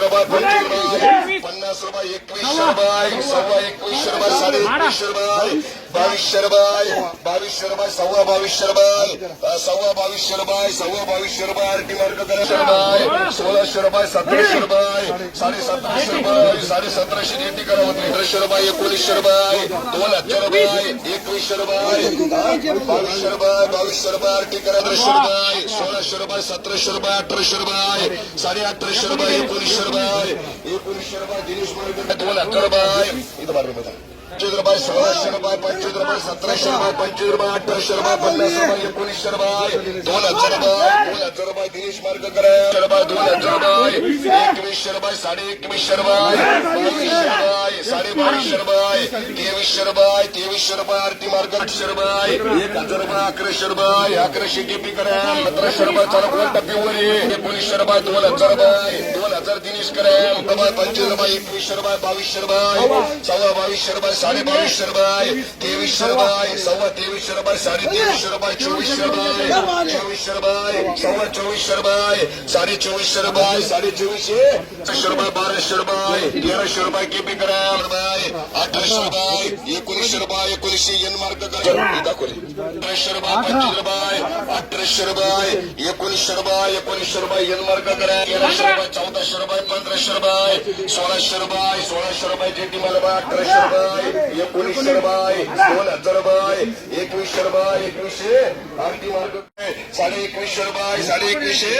रुपये पंचवीस रुपये पन्नास रुपये एकवीसशे रुपये सव्वा एकवीसशे रुपये साडे एकवीसशे रुपये बावीसशे रुपये बावीसशे रुपये सव्वा बावीसशे रुपये सव्वा बावीसशे रुपये सव्वा बावीसशे रुपये आरटी मार्ग करायचे रुपये सोळाशे रुपये सतराशे रुपये साडे सतराशे रुपये साडे सतराशे जेटी अठराशे रुपये एकोणीसशे रुपये दोन हजार रुपये बावीसशे रुपये बावीसशे रुपये बावीसशे रुपये आरटी करा अठराशे रुपये सोळाशे रुपये सतराशे रुपये अठराशे रुपये साडे अठराशे रुपये एकोणीसशे रुपये एकोणीसशे रुपये दिनेश मार्ग दोन हजार रुपये इथं बारा रुपये पंचवीस रुपये सोळाशे रुपये पंचवीस रुपये सतराशे रुपये पंचवीस रुपये अठराशे रुपये पन्नास रुपये एकोणीसशे रुपये दोन हजार रुपये दोन हजार रुपये दिनेश मार्ग रुपये दोन हजार रुपये एकवीसशे रुपये साडे एकवीसशे रुपये बावीसशे रुपये साडे बावीसशे रुपये तेवीसशे रुपये तेवीसशे रुपये आरती मार्ग आठशे रुपये एक हजार रुपये अकराशे रुपये अकराशे टीपी करा सतराशे रुपये चालू कोण टप्पीवर आहे एकोणीसशे रुपये दोन हजार रुपये दोन हजार दिनेश करा रुपये पंचवीस रुपये एकवीसशे रुपये बावीसशे रुपये सव्वा बावीसशे रुपये साडे बावीसशे रुपये तेवीसशे रुपये सव्वा तेवीसशे रुपये साडे तेवीसशे रुपये चोवीसशे रुपये चोवीसशे रुपये सव्वा चोवीसशे रुपये साडे चोवीसशे रुपये साडे चोवीसशे सशे रुपये बाराशे रुपये तेराशे रुपये केपी करा? रुपये अठराशे रुपये एकोणीसशे रुपये एकोणीसशे एन मार्क करा. दाखवले. अठराशे रुपये पंचवीस रुपये अठराशे रुपये एकोणीसशे रुपये एकोणीसशे रुपये एन मार्क करा. तेराशे रुपये चौदाशे रुपये पंधराशे रुपये सोळाशे रुपये सोळाशे रुपये जेटी मला अठराशे रुपये एकोणीस रुपये दोन हजार बाय एकवीस रुपये एकवीसशे. आरती मार्ग साडे एकवीस रुपये साडे एकवीसशे.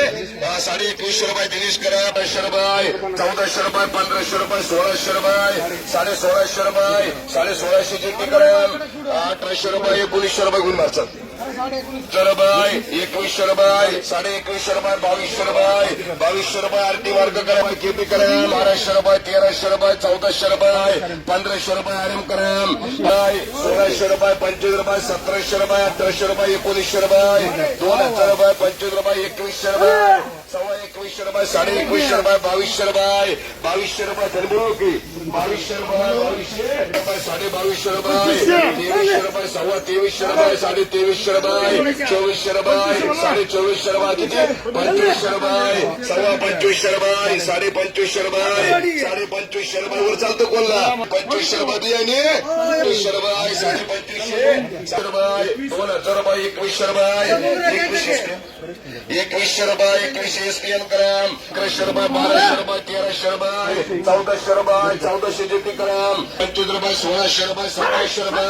साडे एकवीस रुपये दिनेश करा अठराशे चौदा चौदाशे पंधरा पंधराशे सोळा सोळाशे साडे सोळा रुपये साडे सोळाशे जेटी करा अठरा रुपये एकोणीस रुपये गुण मारतात रुपये एकवीस रुपये साडे एकवीस रुपये बावीस रुपये बावीस रुपये आरती मार्ग करा केपी करा बाराशे रुपये तेराशे रुपये चौदाशे रुपये पंधराशे रुपये कायम एम सोळाशे रुपये पंचवीस रुपये सतराशे रुपये अठराशे रुपये एकोणीसशे रुपये दोन हजार रुपये पंचवीस रुपये एकवीसशे रुपये. एकवीसशे रुपये साडे एकवीसशे रुपये बावीसशे रुपये बावीसशे रुपये धर्मो की बावीसशे रुपये बावीसशे रुपये साडे बावीसशे रुपये तेवीसशे रुपये सव्वा तेवीसशे रुपये साडे तेवीसशे रुपये चोवीसशे रुपये साडे चोवीसशे रुपये किती पंचवीसशे रुपये सव्वा पंचवीसशे रुपये साडे पंचवीसशे रुपये साडे पंचवीसशे रुपये वर चालतो कोणला? पंचवीसशे रुपये बियाणे पंचवीसशे रुपये साडे पंचवीसशे रुपये दोन हजार रुपये एकवीसशे रुपये एकवीसशे एकवीसशे रुपये एकवीसशे करा. ग्राम अकरा रुपये बाराशे रुपये तेरा रुपये चौदा रुपये चौदाशे जेटी ग्राम पंचवीस रुपये सोळाशे रुपये सतराशे रुपये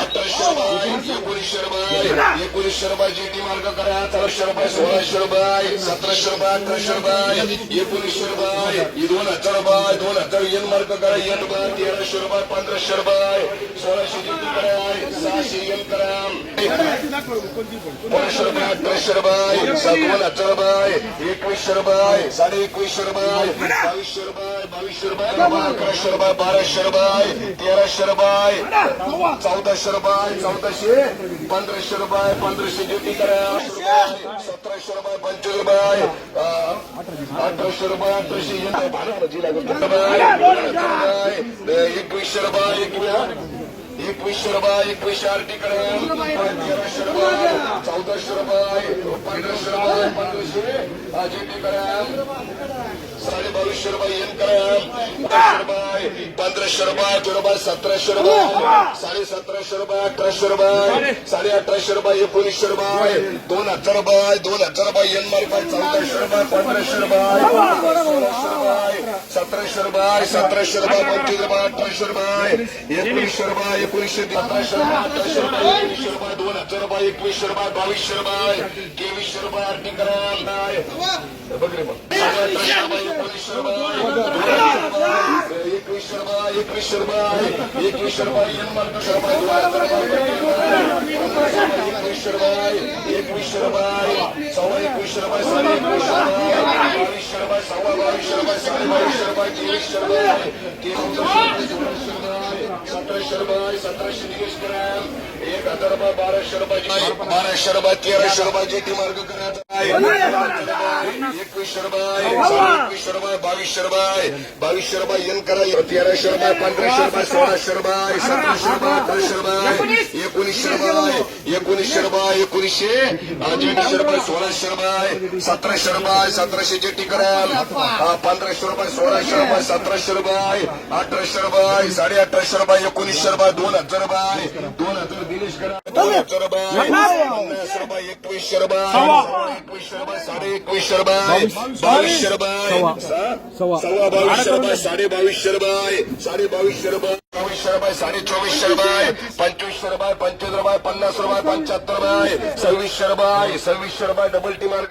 अठराशे एकोणीस एकोणीसशे एकोणीस एकोणीसशे रुपये जेटी मार्ग करा. अकरा रुपये सोळाशे रुपये सतराशे रुपये अकरा रुपये एकोणीसशे रुपये दोन हजार बाय दोन हजार एन मार्ग करा. एन रुपये तेरा रुपये पंधरा रुपये सोळाशे जेटी करा. सहाशे एन करा. पंधराशे रुपये अठराशे रुपये दोन हजार बाय एकवीस शरबा रुपये साडे एकवीसशे रुपये बावीसशे रुपये बावीसशे रुपये अकराशे रुपये बाराशे रुपये तेराशे रुपये चौदाशे रुपये चौदाशे पंधराशे रुपये पंधराशे ड्युटी करा सतराशे रुपये पंचवीस रुपये अठराशे रुपये अठराशे रुपये एकवीसशे रुपये एकवीस एकवीसशे रुपये एकवीसशे आर्टिकल करा. तेराशे रुपये चौदाशे रुपये पंधराशे रुपये पंधराशे जेटी साडे बावीसशे रुपये एन करा रुपये पंधराशे रुपये अठरा सतराशे रुपये साडे सतराशे रुपये अठराशे रुपये साडे अठराशे रुपये एकोणीसशे रुपये दोन हजार रुपये दोन हजार रुपये एन मार्फत चौदाशे रुपये पंधराशे रुपये सतराशे रुपये सतराशे रुपये पंचवीस रुपये अठराशे रुपये एकोणीसशे रुपये एकोणीसशे सतराशे रुपये अठराशे रुपये एकोणीसशे रुपये दोन हजार रुपये एकवीसशे रुपये बावीसशे रुपये तेवीसशे रुपये आरटी करा बघ रे मग अठराशे रुपये एकोणीसशे रुपये एकवीसशे रुपये एकवीसशे रुपये एकवीसशे रुपये एन मार्कशे रुपये शर्मा हजार रुपये सव्वा एकवीसशे रुपये साडे एकवीसशे रुपये बावीसशे शर्मा सव्वा साडे सतराशे रुपये सतराशे तीस ग्रॅम एक हजार रुपये बाराशे मार्ग करायचा एकवीसशे रुपये एकवीस रुपये बावीस रुपये बावीस रुपये येन करा तेरा रुपये पंधराशे रुपये सोळा रुपये सतराशे रुपये अठराशे रुपये एकोणीसशे रुपये एकोणीस रुपये एकोणीसशे अठराशे रुपये सोळाशे रुपये सतराशे रुपये सतराशे जेटी कराल हा, पंधराशे रुपये सोळाशे रुपये सतराशे रुपये अठराशे साडे अठरा रुपये एकोणीसशे रुपये दोन हजार रुपये दोन हजार दिनेश करा दोन हजार रुपये पन्नास रुपये एकवीसशे रुपये साडे एकवीसशे रुपये बावीसशे रुपये सव्वा. बावीसशे रुपये साडे बावीसशे रुपये साडे बावीसशे रुपये चोवीसशे रुपये साडे चोवीसशे रुपये पंचवीसशे रुपये पंचवीस रुपये पन्नास रुपये पंच्याहत्तर रुपये सव्वीसशे रुपये सव्वीसशे रुपये डबल टी मार्क